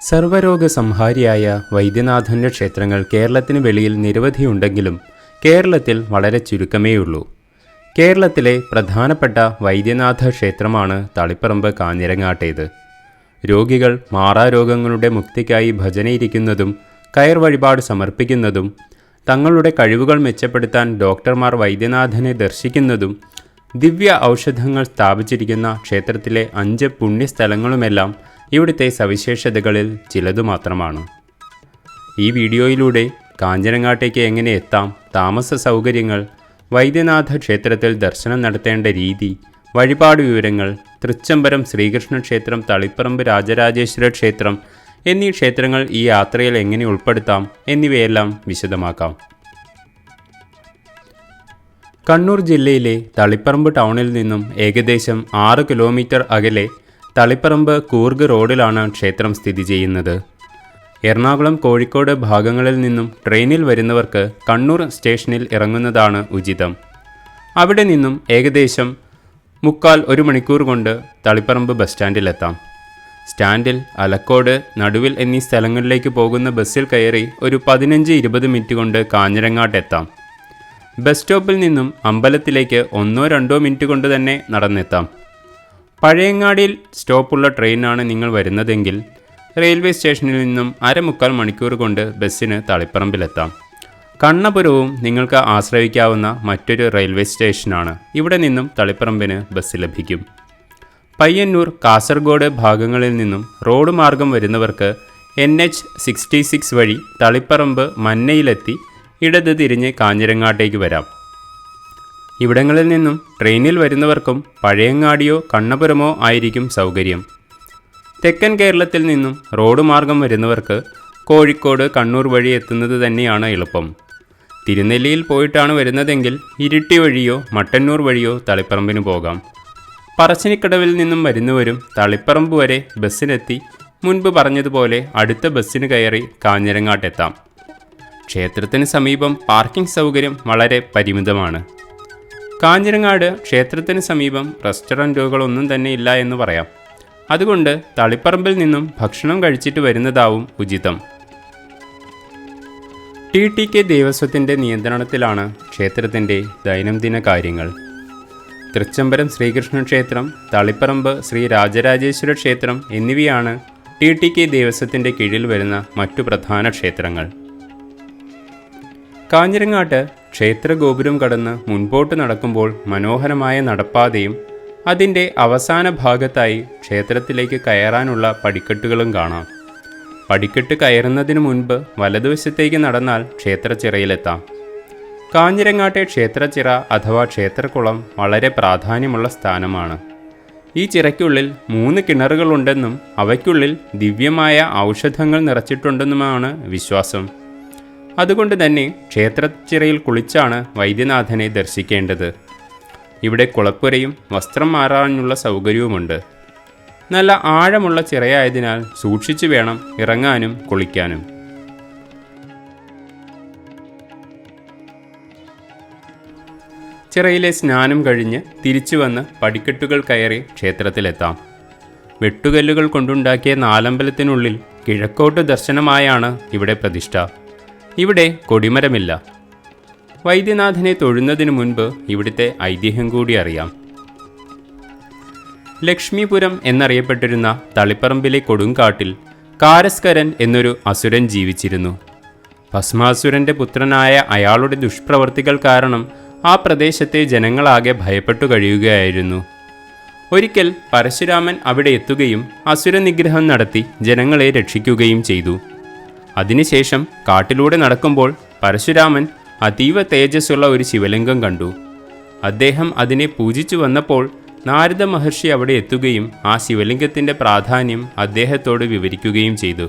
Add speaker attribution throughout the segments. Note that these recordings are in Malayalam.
Speaker 1: സർവരോഗ സംഹാരിയായ വൈദ്യനാഥന്റെ ക്ഷേത്രങ്ങൾ കേരളത്തിന് വെളിയിൽ നിരവധിയുണ്ടെങ്കിലും കേരളത്തിൽ വളരെ ചുരുക്കമേയുള്ളൂ. കേരളത്തിലെ പ്രധാനപ്പെട്ട വൈദ്യനാഥ ക്ഷേത്രമാണ് തളിപ്പറമ്പ് കാഞ്ഞിരങ്ങാട്ടേത്. രോഗികൾ മാറാരോഗങ്ങളുടെ മുക്തിക്കായി ഭജനയിരിക്കുന്നതും കയർ വഴിപാട് സമർപ്പിക്കുന്നതും തങ്ങളുടെ കഴിവുകൾ മെച്ചപ്പെടുത്താൻ ഡോക്ടർമാർ വൈദ്യനാഥനെ ദർശിക്കുന്നതും ദിവ്യ ഔഷധങ്ങൾ സ്ഥാപിച്ചിരിക്കുന്ന ക്ഷേത്രത്തിലെ അഞ്ച് പുണ്യസ്ഥലങ്ങളുമെല്ലാം ഇവിടുത്തെ സവിശേഷതകളിൽ ചിലതു മാത്രമാണ്. ഈ വീഡിയോയിലൂടെ കാഞ്ചനങ്ങാട്ടേക്ക് എങ്ങനെ എത്താം താമസ സൗകര്യങ്ങൾ വൈദ്യനാഥ ക്ഷേത്രത്തിൽ ദർശനം നടത്തേണ്ട രീതി വഴിപാട് വിവരങ്ങൾ തൃച്ചംബരം ശ്രീകൃഷ്ണ ക്ഷേത്രം തളിപ്പറമ്പ് രാജരാജേശ്വര ക്ഷേത്രം എന്നീ ക്ഷേത്രങ്ങൾ ഈ യാത്രയിൽ എങ്ങനെ ഉൾപ്പെടുത്താം എന്നിവയെല്ലാം വിശദമാക്കാം. കണ്ണൂർ ജില്ലയിലെ തളിപ്പറമ്പ് ടൗണിൽ നിന്നും ഏകദേശം ആറ് കിലോമീറ്റർ അകലെ തളിപ്പറമ്പ് കൂർഗ് റോഡിലാണ് ക്ഷേത്രം സ്ഥിതി ചെയ്യുന്നത്. എറണാകുളം കോഴിക്കോട് ഭാഗങ്ങളിൽ നിന്നും ട്രെയിനിൽ വരുന്നവർക്ക് കണ്ണൂർ സ്റ്റേഷനിൽ ഇറങ്ങുന്നതാണ് ഉചിതം. അവിടെ നിന്നും ഏകദേശം മുക്കാൽ ഒരു മണിക്കൂർ കൊണ്ട് തളിപ്പറമ്പ് ബസ് സ്റ്റാൻഡിലെത്താം. സ്റ്റാൻഡിൽ അലക്കോട് നടുവിൽ എന്നീ സ്ഥലങ്ങളിലേക്ക് പോകുന്ന ബസ്സിൽ കയറി ഒരു പതിനഞ്ച് ഇരുപത് മിനിറ്റ് കൊണ്ട് കാഞ്ഞിരങ്ങാട്ടെത്താം ബസ് സ്റ്റോപ്പിൽ നിന്നും അമ്പലത്തിലേക്ക് ഒന്നോ രണ്ടോ മിനിറ്റ് കൊണ്ട് തന്നെ നടന്നെത്താം. പഴയങ്ങാടിയിൽ സ്റ്റോപ്പുള്ള ട്രെയിനാണ് നിങ്ങൾ വരുന്നതെങ്കിൽ റെയിൽവേ സ്റ്റേഷനിൽ നിന്നും അരമുക്കാൽ മണിക്കൂർ കൊണ്ട് ബസ്സിന് തളിപ്പറമ്പിലെത്താം. കണ്ണപുരവും നിങ്ങൾക്ക് ആശ്രയിക്കാവുന്ന മറ്റൊരു റെയിൽവേ സ്റ്റേഷനാണ്. ഇവിടെ നിന്നും തളിപ്പറമ്പിന് ബസ് ലഭിക്കും. പയ്യന്നൂർ കാസർഗോഡ് ഭാഗങ്ങളിൽ നിന്നും റോഡ് മാർഗം വരുന്നവർക്ക് എൻ എച്ച് സിക്സ്റ്റി സിക്സ് വഴി തളിപ്പറമ്പ് മന്നയിലെത്തി ഇടത് തിരിഞ്ഞ് കാഞ്ഞിരങ്ങാട്ടേക്ക് വരാം. ഇവിടങ്ങളിൽ നിന്നും ട്രെയിനിൽ വരുന്നവർക്കും പഴയങ്ങാടിയോ കണ്ണപുരമോ ആയിരിക്കും സൗകര്യം. തെക്കൻ കേരളത്തിൽ നിന്നും റോഡ് മാർഗം വരുന്നവർക്ക് കോഴിക്കോട് കണ്ണൂർ വഴി എത്തുന്നത് തന്നെയാണ് എളുപ്പം. തിരുനെല്ലിയിൽ പോയിട്ടാണ് വരുന്നതെങ്കിൽ ഇരിട്ടി വഴിയോ മട്ടന്നൂർ വഴിയോ തളിപ്പറമ്പിന് പോകാം. പറശ്ശിനിക്കടവിൽ നിന്നും വരുന്നവരും തളിപ്പറമ്പ് വരെ ബസ്സിനെത്തി മുൻപ് പറഞ്ഞതുപോലെ അടുത്ത ബസ്സിന് കയറി കാഞ്ഞിരങ്ങാട്ടെത്താം. ക്ഷേത്രത്തിന് സമീപം പാർക്കിംഗ് സൗകര്യം വളരെ പരിമിതമാണ്. കാഞ്ഞിരങ്ങാട് ക്ഷേത്രത്തിന് സമീപം റെസ്റ്റോറന്റുകളൊന്നും തന്നെ ഇല്ല എന്ന് പറയാം. അതുകൊണ്ട് തളിപ്പറമ്പിൽ നിന്നും ഭക്ഷണം കഴിച്ചിട്ട് വരുന്നതാവും ഉചിതം. ടി ടി കെ ദേവസ്വത്തിന്റെ നിയന്ത്രണത്തിലാണ് ക്ഷേത്രത്തിന്റെ ദൈനംദിന കാര്യങ്ങൾ. തൃച്ചംബരം ശ്രീകൃഷ്ണ ക്ഷേത്രം തളിപ്പറമ്പ് ശ്രീ രാജരാജേശ്വര ക്ഷേത്രം എന്നിവയാണ് ടി ടി കെ ദേവസ്വത്തിന്റെ കീഴിൽ വരുന്ന മറ്റു പ്രധാന ക്ഷേത്രങ്ങൾ. കാഞ്ഞിരങ്ങാട്ട് ക്ഷേത്ര ഗോപുരം കടന്ന് മുൻപോട്ട് നടക്കുമ്പോൾ മനോഹരമായ നടപ്പാതയും അതിന്റെ അവസാന ഭാഗത്തായി ക്ഷേത്രത്തിലേക്ക് കയറാനുള്ള പടിക്കെട്ടുകളും കാണാം. പടിക്കെട്ട് കയറുന്നതിന് മുൻപ് വലതുവശത്തേക്ക് നടന്നാൽ ക്ഷേത്രച്ചിറയിലെത്താം. കാഞ്ഞിരങ്ങാട്ടെ ക്ഷേത്രച്ചിറ അഥവാ ക്ഷേത്രക്കുളം വളരെ പ്രാധാന്യമുള്ള സ്ഥാനമാണ്. ഈ ചിറയ്ക്കുള്ളിൽ മൂന്ന് കിണറുകളുണ്ടെന്നും അവയ്ക്കുള്ളിൽ ദിവ്യമായ ഔഷധങ്ങൾ നിറച്ചിട്ടുണ്ടെന്നുമാണ് വിശ്വാസം. അതുകൊണ്ട് തന്നെ ക്ഷേത്രച്ചിറയിൽ കുളിച്ചാണ് വൈദ്യനാഥനെ ദർശിക്കേണ്ടത്. ഇവിടെ കുളപ്പുരയും വസ്ത്രം മാറാനുള്ള സൗകര്യവുമുണ്ട്. നല്ല ആഴമുള്ള ചിറയായതിനാൽ സൂക്ഷിച്ചു വേണം ഇറങ്ങാനും കുളിക്കാനും. ചിറയിലെ സ്നാനം കഴിഞ്ഞ് തിരിച്ചു വന്ന് പടിക്കെട്ടുകൾ കയറി ക്ഷേത്രത്തിലെത്താം. വെട്ടുകല്ലുകൾ കൊണ്ടുണ്ടാക്കിയ നാലമ്പലത്തിനുള്ളിൽ കിഴക്കോട്ട് ദർശനമായാണ് ഇവിടെ പ്രതിഷ്ഠ. ഇവിടെ കൊടിമരമില്ല. വൈദ്യനാഥനെ തൊഴുന്നതിനു മുൻപ് ഇവിടുത്തെ ഐതിഹ്യം കൂടി അറിയാം. ലക്ഷ്മിപുരം എന്നറിയപ്പെട്ടിരുന്ന തളിപ്പറമ്പിലെ കൊടുങ്കാട്ടിൽ കാരസ്കരൻ എന്നൊരു അസുരൻ ജീവിച്ചിരുന്നു. ഭസ്മാസുരന്റെ പുത്രനായ അയാളുടെ ദുഷ്പ്രവർത്തികൾ കാരണം ആ പ്രദേശത്തെ ജനങ്ങളാകെ ഭയപ്പെട്ടു കഴിയുകയായിരുന്നു. ഒരിക്കൽ പരശുരാമൻ അവിടെ എത്തുകയും അസുരനിഗ്രഹം നടത്തി ജനങ്ങളെ രക്ഷിക്കുകയും ചെയ്തു. അതിനുശേഷം കാട്ടിലൂടെ നടക്കുമ്പോൾ പരശുരാമൻ അതീവ തേജസ്സുള്ള ഒരു ശിവലിംഗം കണ്ടു. അദ്ദേഹം അതിനെ പൂജിച്ചു വന്നപ്പോൾ നാരദ മഹർഷി അവിടെ എത്തുകയും ആ ശിവലിംഗത്തിന്റെ പ്രാധാന്യം അദ്ദേഹത്തോട് വിവരിക്കുകയും ചെയ്തു.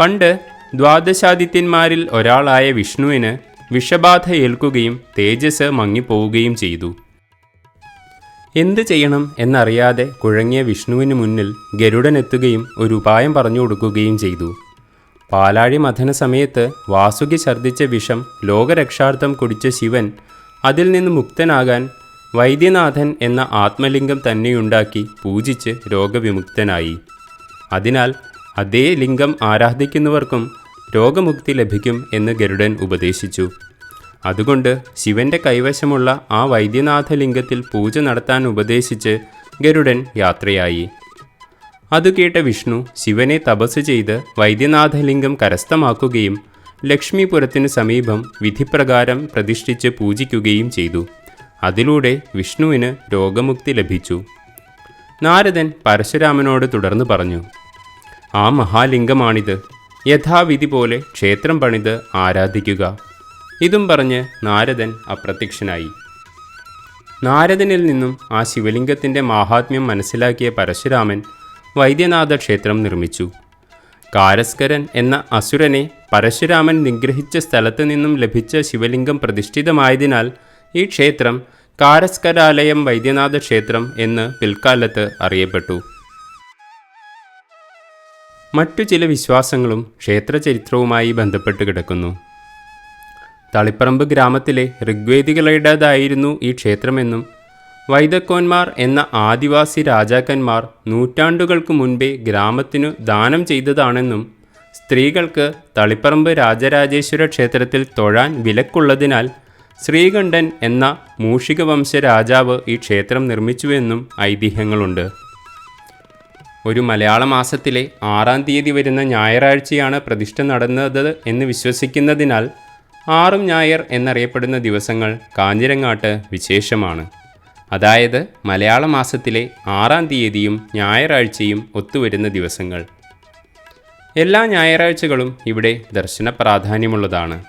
Speaker 1: പണ്ട് ദ്വാദശാദിത്യന്മാരിൽ ഒരാളായ വിഷ്ണുവിന് വിഷബാധ ഏൽക്കുകയും തേജസ് മങ്ങിപ്പോവുകയും ചെയ്തു. എന്തു ചെയ്യണം എന്നറിയാതെ കുഴങ്ങിയ വിഷ്ണുവിന് മുന്നിൽ ഗരുഡൻ എത്തുകയും ഒരു ഉപായം പറഞ്ഞു കൊടുക്കുകയും ചെയ്തു. പാലാഴി മഥന സമയത്ത് വാസുകി ഛർദ്ദിച്ച വിഷം ലോകരക്ഷാർത്ഥം കുടിച്ച ശിവൻ അതിൽ നിന്ന് മുക്തനാകാൻ വൈദ്യനാഥൻ എന്ന ആത്മലിംഗം തന്നെയുണ്ടാക്കി പൂജിച്ച് രോഗവിമുക്തനായി. അതിനാൽ അതേ ലിംഗം ആരാധിക്കുന്നവർക്കും രോഗമുക്തി ലഭിക്കും എന്ന് ഗരുഡൻ ഉപദേശിച്ചു. അതുകൊണ്ട് ശിവന്റെ കൈവശമുള്ള ആ വൈദ്യനാഥ ലിംഗത്തിൽ പൂജ നടത്താൻ ഉപദേശിച്ച് ഗരുഡൻ യാത്രയായി. അത് കേട്ട വിഷ്ണു ശിവനെ തപസ് ചെയ്ത് വൈദ്യനാഥലിംഗം കരസ്ഥമാക്കുകയും ലക്ഷ്മിപുരത്തിനു സമീപം വിധിപ്രകാരം പ്രതിഷ്ഠിച്ച് പൂജിക്കുകയും ചെയ്തു. അതിലൂടെ വിഷ്ണുവിന് രോഗമുക്തി ലഭിച്ചു. നാരദൻ പരശുരാമനോട് തുടർന്ന് പറഞ്ഞു ആ മഹാലിംഗമാണിത്. യഥാവിധി പോലെ ക്ഷേത്രം പണിത് ആരാധിക്കുക. ഇതും പറഞ്ഞ് നാരദൻ അപ്രത്യക്ഷനായി. നാരദനിൽ നിന്നും ആ ശിവലിംഗത്തിന്റെ മാഹാത്മ്യം മനസ്സിലാക്കിയ പരശുരാമൻ വൈദ്യനാഥ ക്ഷേത്രം നിർമ്മിച്ചു. കാരസ്കരൻ എന്ന അസുരനെ പരശുരാമൻ നിഗ്രഹിച്ച സ്ഥലത്ത് നിന്നും ലഭിച്ച ശിവലിംഗം പ്രതിഷ്ഠിതമായതിനാൽ ഈ ക്ഷേത്രം കാരസ്കരാലയം വൈദ്യനാഥ ക്ഷേത്രം എന്ന് പിൽക്കാലത്ത് അറിയപ്പെട്ടു. മറ്റു ചില വിശ്വാസങ്ങളും ക്ഷേത്രചരിത്രവുമായി ബന്ധപ്പെട്ട് കിടക്കുന്നു. തളിപ്പറമ്പ് ഗ്രാമത്തിലെ ഋഗ്വേദികളുടേതായിരുന്നു ഈ ക്ഷേത്രമെന്നും വൈദക്കോന്മാർ എന്ന ആദിവാസി രാജാക്കന്മാർ നൂറ്റാണ്ടുകൾക്ക് മുൻപേ ഗ്രാമത്തിനു ദാനം ചെയ്തതാണെന്നും സ്ത്രീകൾക്ക് തളിപ്പറമ്പ് രാജരാജേശ്വര ക്ഷേത്രത്തിൽ തൊഴാൻ വിലക്കുള്ളതിനാൽ ശ്രീകണ്ഠൻ എന്ന മൂഷിക വംശ രാജാവ് ഈ ക്ഷേത്രം നിർമ്മിച്ചുവെന്നും ഐതിഹ്യങ്ങളുണ്ട്. ഒരു മലയാള മാസത്തിലെ ആറാം തീയതി വരുന്ന ഞായറാഴ്ചയാണ് പ്രതിഷ്ഠ നടന്നത് എന്ന് വിശ്വസിക്കുന്നതിനാൽ ആറും ഞായർ എന്നറിയപ്പെടുന്ന ദിവസങ്ങൾ കാഞ്ഞിരങ്ങാട്ട് വിശേഷമാണ്. അതായത് മലയാള മാസത്തിലെ ആറാം തീയതിയും ഞായറാഴ്ചയും ഒത്തുവരുന്ന ദിവസങ്ങൾ. എല്ലാ ഞായറാഴ്ചകളും ഇവിടെ ദർശന പ്രാധാന്യമുള്ളതാണ്.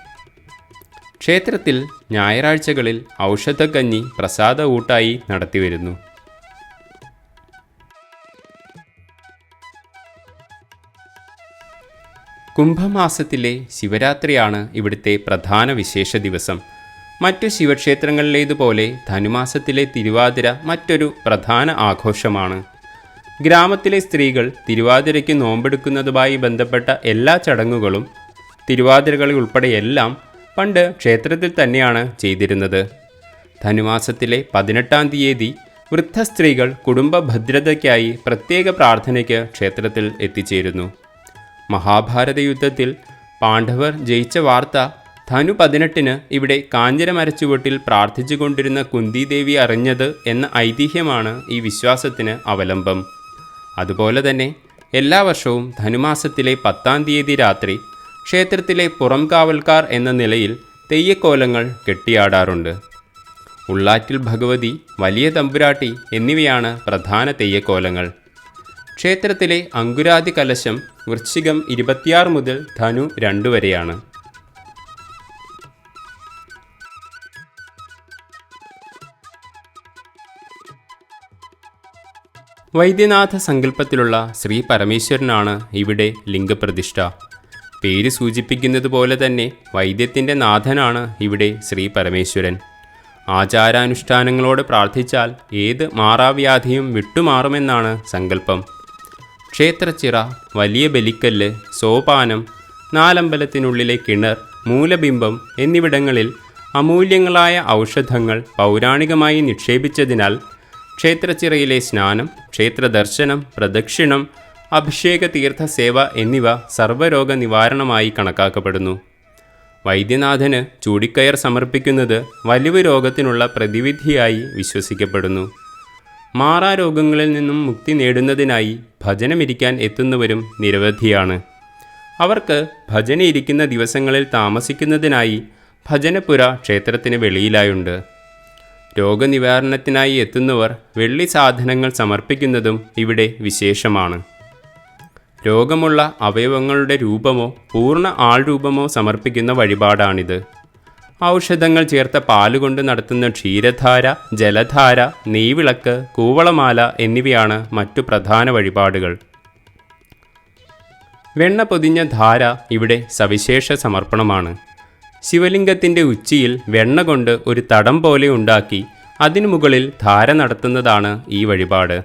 Speaker 1: ക്ഷേത്രത്തിൽ ഞായറാഴ്ചകളിൽ ഔഷധക്കഞ്ഞി പ്രസാദ ഊട്ടായി നടത്തിവരുന്നു. കുംഭമാസത്തിലെ ശിവരാത്രിയാണ് ഇവിടുത്തെ പ്രധാന വിശേഷ ദിവസം. മറ്റു ശിവക്ഷേത്രങ്ങളിലേതുപോലെ ധനുമാസത്തിലെ തിരുവാതിര മറ്റൊരു പ്രധാന ആഘോഷമാണ്. ഗ്രാമത്തിലെ സ്ത്രീകൾ തിരുവാതിരയ്ക്ക് നോമ്പെടുക്കുന്നതുമായി ബന്ധപ്പെട്ട എല്ലാ ചടങ്ങുകളും തിരുവാതിരകളിൽ ഉൾപ്പെടെ എല്ലാം പണ്ട് ക്ഷേത്രത്തിൽ തന്നെയാണ് ചെയ്തിരുന്നത്. ധനുമാസത്തിലെ പതിനെട്ടാം തീയതി വൃദ്ധ സ്ത്രീകൾ കുടുംബ ഭദ്രതയ്ക്കായി പ്രത്യേക പ്രാർത്ഥനയ്ക്ക് ക്ഷേത്രത്തിൽ എത്തിച്ചേരുന്നു. മഹാഭാരത യുദ്ധത്തിൽ പാണ്ഡവർ ജയിച്ച വാർത്ത ധനു പതിനെട്ടിന് ഇവിടെ കാഞ്ഞിരമരച്ചുവട്ടിൽ പ്രാർത്ഥിച്ചുകൊണ്ടിരുന്ന കുന്തിദേവി അറിഞ്ഞത് എന്ന ഐതിഹ്യമാണ് ഈ വിശ്വാസത്തിന് അവലംബം. അതുപോലെ തന്നെ എല്ലാ വർഷവും ധനുമാസത്തിലെ പത്താം തീയതി രാത്രി ക്ഷേത്രത്തിലെ പുറംകാവൽക്കാർ എന്ന നിലയിൽ തെയ്യക്കോലങ്ങൾ കെട്ടിയാടാറുണ്ട്. ഉള്ളാറ്റിൽ ഭഗവതി വലിയ തമ്പുരാട്ടി എന്നിവയാണ് പ്രധാന തെയ്യക്കോലങ്ങൾ. ക്ഷേത്രത്തിലെ അങ്കുരാതി കലശം വൃശ്ചികം ഇരുപത്തിയാറ് മുതൽ ധനു രണ്ട് വരെയാണ്. വൈദ്യനാഥ സങ്കല്പത്തിലുള്ള ശ്രീ പരമേശ്വരനാണ് ഇവിടെ ലിംഗപ്രതിഷ്ഠ. പേര് സൂചിപ്പിക്കുന്നത് പോലെ തന്നെ വൈദ്യത്തിന്റെ നാഥനാണ് ഇവിടെ ശ്രീ പരമേശ്വരൻ ആചാരാനുഷ്ഠാനങ്ങളോട് പ്രാർത്ഥിച്ചാൽ ഏത് മാറാവ്യാധിയും വിട്ടുമാറുമെന്നാണ് സങ്കല്പം. ക്ഷേത്രച്ചിറ വലിയ ബലിക്കല്ല് സോപാനം നാലമ്പലത്തിനുള്ളിലെ കിണർ മൂലബിംബം എന്നിവിടങ്ങളിൽ അമൂല്യങ്ങളായ ഔഷധങ്ങൾ പൗരാണികമായി നിക്ഷേപിച്ചതിനാൽ ക്ഷേത്രച്ചിറയിലെ സ്നാനം ക്ഷേത്രദർശനം പ്രദക്ഷിണം അഭിഷേക തീർത്ഥ സേവ എന്നിവ സർവരോഗ നിവാരണമായി കണക്കാക്കപ്പെടുന്നു. വൈദ്യനാഥന് ചൂടിക്കയർ സമർപ്പിക്കുന്നത് വലിവ് രോഗത്തിനുള്ള പ്രതിവിധിയായി വിശ്വസിക്കപ്പെടുന്നു. മാറാരോഗങ്ങളിൽ നിന്നും മുക്തി നേടുന്നതിനായി ഭജനമിരിക്കാൻ എത്തുന്നവരും നിരവധിയാണ്. അവർക്ക് ഭജന ഇരിക്കുന്ന ദിവസങ്ങളിൽ താമസിക്കുന്നതിനായി ഭജനപുര ക്ഷേത്രത്തിന് വെളിയിലായുണ്ട്. രോഗനിവാരണത്തിനായി എത്തുന്നവർ വെള്ളി സാധനങ്ങൾ സമർപ്പിക്കുന്നതും ഇവിടെ വിശേഷമാണ്. രോഗമുള്ള അവയവങ്ങളുടെ രൂപമോ പൂർണ ആൾരൂപമോ സമർപ്പിക്കുന്ന വഴിപാടാണിത്. ഔഷധങ്ങൾ ചേർത്ത പാലുകൊണ്ട് നടത്തുന്ന ക്ഷീരധാര ജലധാര നെയ്വിളക്ക് കൂവളമാല എന്നിവയാണ് മറ്റു പ്രധാന വഴിപാടുകൾ. വെണ്ണ പൊതിഞ്ഞ ധാര ഇവിടെ സവിശേഷ സമർപ്പണമാണ്. ശിവലിംഗത്തിന്റെ ഉച്ചിയിൽ വെണ്ണ കൊണ്ട് ഒരു തടം പോലെ ഉണ്ടാക്കി അതിനു മുകളിൽ ധാര നടത്തുന്നതാണ് ഈ വഴിപാട്.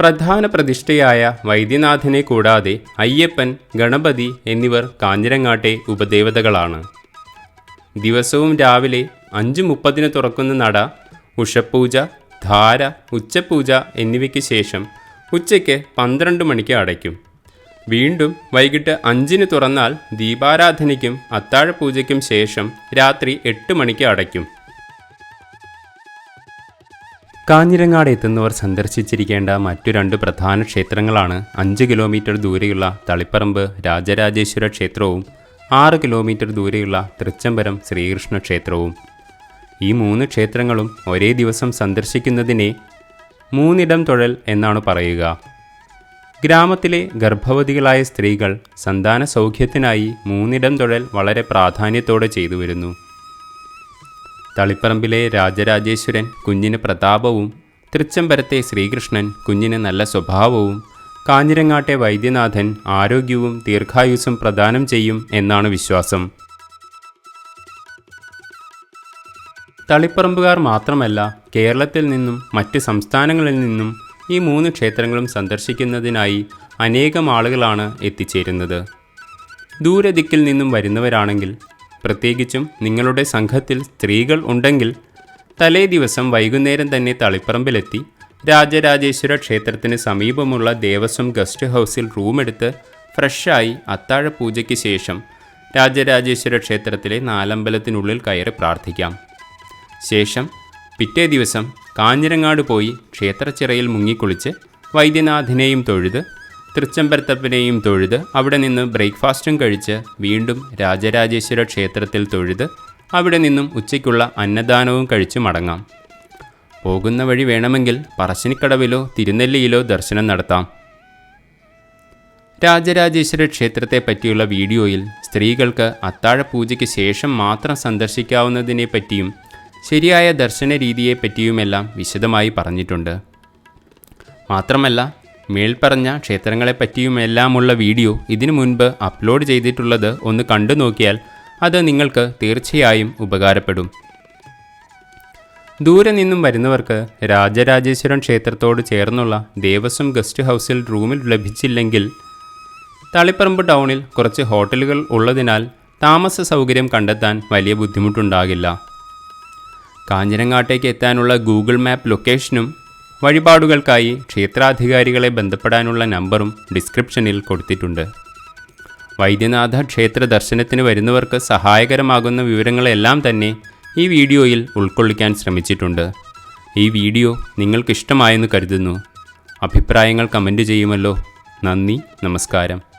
Speaker 1: പ്രധാന പ്രതിഷ്ഠയായ വൈദ്യനാഥനെ കൂടാതെ അയ്യപ്പൻ ഗണപതി എന്നിവർ കാഞ്ഞിരങ്ങാട്ടെ ഉപദേവതകളാണ്. ദിവസവും രാവിലെ അഞ്ച് മുപ്പതിന് തുറക്കുന്ന നട ഉഷപ്പൂജ ധാര ഉച്ചപൂജ എന്നിവയ്ക്ക് ശേഷം ഉച്ചയ്ക്ക് പന്ത്രണ്ട് മണിക്ക് അടയ്ക്കും. വീണ്ടും വൈകിട്ട് അഞ്ചിന് തുറന്നാൽ ദീപാരാധനയ്ക്കും അത്താഴപൂജയ്ക്കും ശേഷം രാത്രി എട്ട് മണിക്ക് അടയ്ക്കും. കാഞ്ഞിരങ്ങാട് എത്തുന്നവർ സന്ദർശിച്ചിരിക്കേണ്ട മറ്റു രണ്ട് പ്രധാന ക്ഷേത്രങ്ങളാണ് അഞ്ച് കിലോമീറ്റർ ദൂരെയുള്ള തളിപ്പറമ്പ് രാജരാജേശ്വര ക്ഷേത്രവും ആറ് കിലോമീറ്റർ ദൂരെയുള്ള തൃച്ചംബരം ശ്രീകൃഷ്ണ ക്ഷേത്രവും. ഈ മൂന്ന് ക്ഷേത്രങ്ങളും ഒരേ ദിവസം സന്ദർശിക്കുന്നതിനെ മൂന്നിടം തൊഴൽ എന്നാണ് പറയുക. ഗ്രാമത്തിലെ ഗർഭവതികളായ സ്ത്രീകൾ സന്താന സൗഖ്യത്തിനായി മൂന്നിടം തൊഴൽ വളരെ പ്രാധാന്യത്തോടെ ചെയ്തു വരുന്നു. തളിപ്പറമ്പിലെ രാജരാജേശ്വരൻ കുഞ്ഞിന് പ്രതാപവും തൃച്ചംബരത്തെ ശ്രീകൃഷ്ണൻ കുഞ്ഞിന് നല്ല സ്വഭാവവും കാഞ്ഞിരങ്ങാട്ടെ വൈദ്യനാഥൻ ആരോഗ്യവും ദീർഘായുസ്സും പ്രദാനം ചെയ്യും എന്നാണ് വിശ്വാസം. തളിപ്പറമ്പുകാർ മാത്രമല്ല കേരളത്തിൽ നിന്നും മറ്റ് സംസ്ഥാനങ്ങളിൽ നിന്നും ഈ മൂന്ന് ക്ഷേത്രങ്ങളും സന്ദർശിക്കുന്നതിനായി അനേകം ആളുകളാണ് എത്തിച്ചേരുന്നത്. ദൂരദിക്കിൽ നിന്നും വരുന്നവരാണെങ്കിൽ പ്രത്യേകിച്ചും നിങ്ങളുടെ സംഘത്തിൽ സ്ത്രീകൾ ഉണ്ടെങ്കിൽ തലേ ദിവസം വൈകുന്നേരം തന്നെ തളിപ്പറമ്പിലെത്തി രാജരാജേശ്വര ക്ഷേത്രത്തിന് സമീപമുള്ള ദേവസ്വം ഗസ്റ്റ് ഹൗസിൽ റൂമെടുത്ത് ഫ്രഷായി അത്താഴ പൂജയ്ക്ക് ശേഷം രാജരാജേശ്വര ക്ഷേത്രത്തിലെ നാലമ്പലത്തിനുള്ളിൽ കയറി പ്രാർത്ഥിക്കാം. ശേഷം പിറ്റേ ദിവസം കാഞ്ഞിരങ്ങാട് പോയി ക്ഷേത്രച്ചിറയിൽ മുങ്ങിക്കുളിച്ച് വൈദ്യനാഥനെയും തൊഴുത് തൃച്ചംബരത്തപ്പനെയും തൊഴുത് അവിടെ നിന്ന് ബ്രേക്ക്ഫാസ്റ്റും കഴിച്ച് വീണ്ടും രാജരാജേശ്വര ക്ഷേത്രത്തിൽ തൊഴുത് അവിടെ നിന്നും ഉച്ചയ്ക്കുള്ള അന്നദാനവും കഴിച്ച് മടങ്ങാം. പോകുന്ന വഴി വേണമെങ്കിൽ പറശ്ശിനിക്കടവിലോ തിരുനെല്ലിയിലോ ദർശനം നടത്താം. രാജരാജേശ്വര ക്ഷേത്രത്തെ പറ്റിയുള്ള വീഡിയോയിൽ സ്ത്രീകൾക്ക് അത്താഴ പൂജയ്ക്ക് ശേഷം മാത്രം സന്ദർശിക്കാവുന്നതിനെ പറ്റിയും ശരിയായ ദർശന രീതിയെപ്പറ്റിയുമെല്ലാം വിശദമായി പറഞ്ഞിട്ടുണ്ട്. മാത്രമല്ല മേൽപ്പറഞ്ഞ ക്ഷേത്രങ്ങളെപ്പറ്റിയുമെല്ലാമുള്ള വീഡിയോ ഇതിനു മുൻപ് അപ്ലോഡ് ചെയ്തിട്ടുള്ളത് ഒന്ന് കണ്ടു നോക്കിയാൽ അത് നിങ്ങൾക്ക് തീർച്ചയായും ഉപകാരപ്പെടും. ദൂരെ നിന്നും വരുന്നവർക്ക് രാജരാജേശ്വരൻ ക്ഷേത്രത്തോട് ചേർന്നുള്ള ദേവസ്വം ഗസ്റ്റ് ഹൗസിൽ റൂമിൽ ലഭിച്ചില്ലെങ്കിൽ തളിപ്പറമ്പ് ടൗണിൽ കുറച്ച് ഹോട്ടലുകൾ ഉള്ളതിനാൽ താമസ സൗകര്യം കണ്ടെത്താൻ വലിയ ബുദ്ധിമുട്ടുണ്ടാകില്ല. കാഞ്ഞിരങ്ങാട്ടേക്ക് എത്താനുള്ള ഗൂഗിൾ മാപ്പ് ലൊക്കേഷനും വഴിപാടുകൾക്കായി ക്ഷേത്രാധികാരികളെ ബന്ധപ്പെടാനുള്ള നമ്പറും ഡിസ്ക്രിപ്ഷനിൽ കൊടുത്തിട്ടുണ്ട്. വൈദ്യനാഥ ക്ഷേത്ര ദർശനത്തിന് വരുന്നവർക്ക് സഹായകരമാകുന്ന വിവരങ്ങളെല്ലാം തന്നെ ഈ വീഡിയോയിൽ ഉൾക്കൊള്ളിക്കാൻ ശ്രമിച്ചിട്ടുണ്ട്. ഈ വീഡിയോ നിങ്ങൾക്കിഷ്ടമായെന്ന് കരുതുന്നു. അഭിപ്രായങ്ങൾ കമന്റ് ചെയ്യുമല്ലോ. നന്ദി നമസ്കാരം.